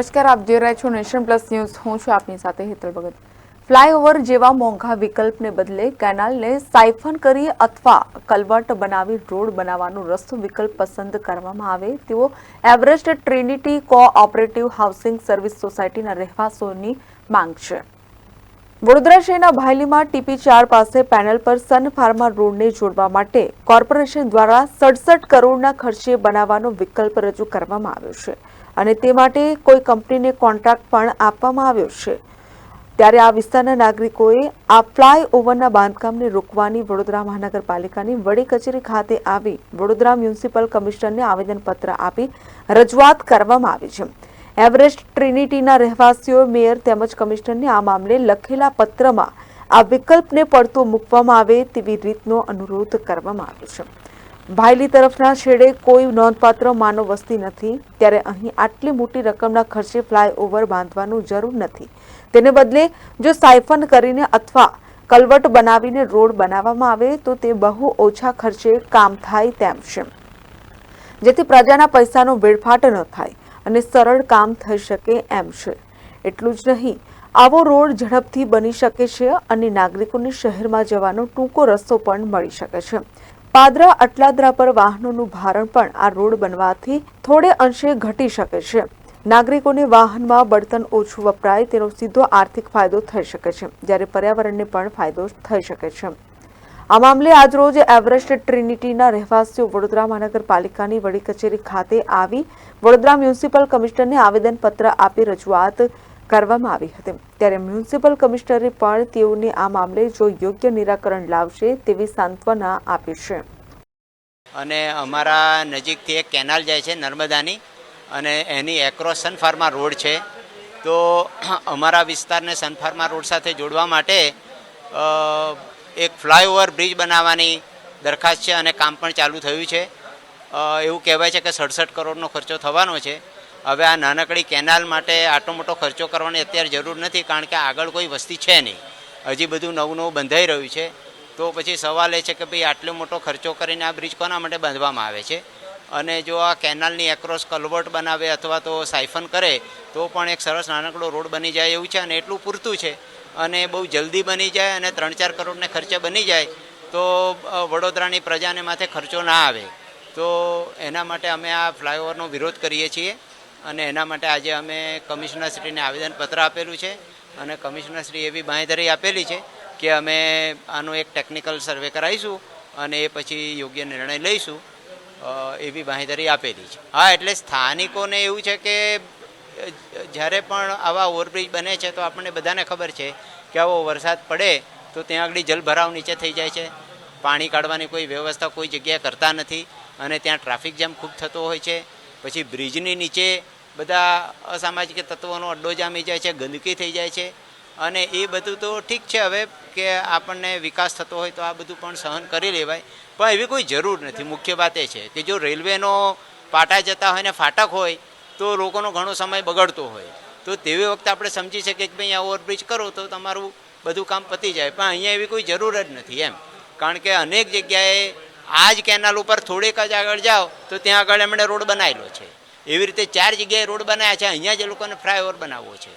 નમસ્કાર, આપ જોઈ રહ્યા છો નેશન પ્લસ ન્યૂઝ. હું છું આપની સાથે હેતલ ભગત. ફ્લાયઓવર જેવા મોંઘા વિકલ્પને બદલે કેનાલને સાયફન કરી અથવા કલવટ બનાવી રોડ બનાવવાનો રસ્તો વિકલ્પ પસંદ કરવામાં આવે તેવો Everest Trinity cooperative housing service સોસાયટીના રહેવાસીઓની માંગ છે. વડોદરા શહેરના ભાયલીમાં ટીપી ચાર પાસે પેનલ પર સન ફાર્મા રોડને જોડવા માટે કોર્પોરેશન દ્વારા સડસઠ કરોડના ખર્ચે બનાવવાનો વિકલ્પ રજૂ કરવામાં આવ્યો છે. અને તે માટે કોઈ કંપનીને કોન્ટ્રાક્ટ પણ આપવામાં આવ્યો છે. ત્યારે આ વિસ્તારના નાગરિકોએ આ ફ્લાય ઓવરના બાંધકામને રોકવાની વડોદરા મહાનગરપાલિકાની વડી કચેરી ખાતે આવી વડોદરા મ્યુનિસિપલ કમિશનરને આવેદનપત્ર આપી રજૂઆત કરવામાં આવી છે. એવરેસ્ટ ટ્રિનિટીના રહેવાસીઓ, મેયર તેમજ કમિશનરને આ મામલે લખેલા પત્રમાં આ વિકલ્પને પડતો મૂકવામાં આવે તેવી રીતનો અનુરોધ કરવામાં આવ્યો છે. ભાયલી તરફના છેડે કોઈ નોંધપાત્ર માનવ વસ્તી નથી, ત્યારે અહીં આટલી મોટી રકમના ખર્ચે ફ્લાયઓવર બાંધવાનું જરૂર નથી. તેને બદલે, જો સાયફન કરીને અથવા કલવટ બનાવીને રોડ બનાવવામાં આવે, તો તે બહુ ઓછા ખર્ચે કામ થાય તેમ છે. જેથી પ્રજાના પૈસાનો વેડફાટ ન થાય અને સરળ કામ થઈ શકે એમ છે. એટલું જ નહીં, આવો રોડ ઝડપથી બની શકે છે અને નાગરિકોને શહેરમાં જવાનો ટૂંકો રસ્તો પણ મળી શકે છે. પાદરા અટલાદરા પર વાહનોનું ભારણ પણ આ રોડ બનવાથી થોડે અંશે ઘટી શકે છે. નાગરિકોને વાહનમાં બળતણ ઓછું વપરાય તેનો સીધો આર્થિક ફાયદો થઈ શકે છે, જ્યારે પર્યાવરણને પણ ફાયદો થઈ શકે છે. આ મામલે આજરોજ એવરેસ્ટ ટ્રિનિટીના રહેવાસીઓ વડોદરા મહાનગરપાલિકાની વડી કચેરી ખાતે આવી વડોદરા મ્યુનિસિપલ કમિશનરને આવેદનપત્ર આપી રજૂઆત કરવામાં આવી હતી. ત્યારે મ્યુનિસિપલ કમિશનરે પણ તેઓને આ મામલે જો યોગ્ય નિરાકરણ લાવશે તેવી સાંત્વના આપી છે. અને અમારા નજીકથી એક કેનાલ જાય છે નર્મદાની અને એની એક્રોસ સનફાર્મા રોડ છે. તો અમારા વિસ્તારને સનફાર્મા રોડ સાથે જોડવા માટે એક ફ્લાયઓવર બ્રિજ બનાવવાની દરખાસ્ત છે અને કામ પણ ચાલુ થયું છે. એવું કહેવાય છે કે સડસઠ કરોડનો ખર્ચો થવાનો છે. હવે આ નાનકડી કેનાલ માટે આટલો મોટો ખર્ચો કરવાની અત્યારે જરૂર નથી, કારણ કે આગળ કોઈ વસ્તી છે નહીં. હજી બધું નવું નવું બંધાઈ રહ્યું છે. તો પછી સવાલ એ છે કે ભાઈ આટલો મોટો ખર્ચો કરીને આ બ્રિજ કોના માટે બાંધવામાં આવે છે? અને જો આ કેનાલની એક્રોસ કલવર્ટ બનાવે અથવા તો સાયફન કરે, તો પણ એક સરસ નાનકડો રોડ બની જાય એવું છે અને એટલું પૂરતું છે. અને બહુ જલ્દી બની જાય અને ત્રણ ચાર કરોડને ખર્ચે બની જાય, તો વડોદરાની પ્રજાને માથે ખર્ચો ના આવે. તો એના માટે અમે આ ફ્લાયઓવરનો વિરોધ કરીએ છીએ. અને એના માટે આજે અમે કમિશનરશ્રીને આવેદનપત્ર આપેલું છે અને કમિશનરશ્રી એવી બાંહેધરી આપેલી છે કે અમે આનો એક ટેકનિકલ સર્વે કરાવીશું અને એ પછી યોગ્ય નિર્ણય લઈશું એવી બાંહેધરી આપેલી છે. હા, એટલે સ્થાનિકોને એવું છે કે જ્યારે પણ આવા ઓવરબ્રિજ બને છે તો આપણને બધાને ખબર છે કે આવો વરસાદ પડે તો ત્યાં આગળ જલભરાવ નીચે થઈ જાય છે. પાણી કાઢવાની કોઈ વ્યવસ્થા કોઈ જગ્યાએ કરતા નથી અને ત્યાં ટ્રાફિક જામ ખૂબ થતો હોય છે. પછી બ્રિજની નીચે બધા અસામાજિક તત્વોનો અડ્ડો જામી જાય છે, ગંદકી થઈ જાય છે. અને એ બધું તો ઠીક છે હવે કે આપણને વિકાસ થતો હોય તો આ બધું પણ સહન કરી લેવાય. પણ એવી કોઈ જરૂર નથી. મુખ્ય વાત એ છે કે જો રેલવેનો પાટા જતા હોય ને ફાટક હોય, તો લોકોનો ઘણો સમય બગડતો હોય. તો તેવી વખતે આપણે સમજી શકીએ કે ભાઈ આ ઓવરબ્રિજ કરો તો તમારું બધું કામ પતી જાય. પણ અહીંયા એવી કોઈ જરૂર જ નથી એમ. કારણ કે અનેક જગ્યાએ આ જ કેનાલ ઉપર થોડીક જ આગળ જાઓ તો ત્યાં આગળ એમણે રોડ બનાવેલો છે. એવી રીતે ચાર જગ્યાએ રોડ બનાવ્યા છે, અહીંયા જ લોકોને ફ્લાયઓવર બનાવવો છે.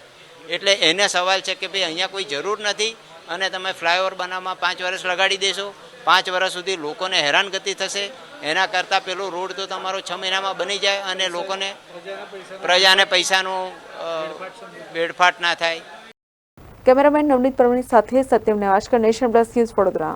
એટલે એને સવાલ છે કે ભાઈ અહીંયા કોઈ જરૂર નથી અને તમે ફ્લાયઓવર બનાવવામાં પાંચ વર્ષ લગાડી દેશો, પાંચ વર્ષ સુધી લોકોને હેરાનગતિ થશે, એના કરતાં પેલો રોડ તો તમારો છ મહિનામાં બની જાય અને લોકોને પ્રજાને પૈસાનો વેડફાટ ના થાય. કેમેરામેન નવનીત પરમણી સાથે Satyam Nevashkar Nation Plus News Vadodara.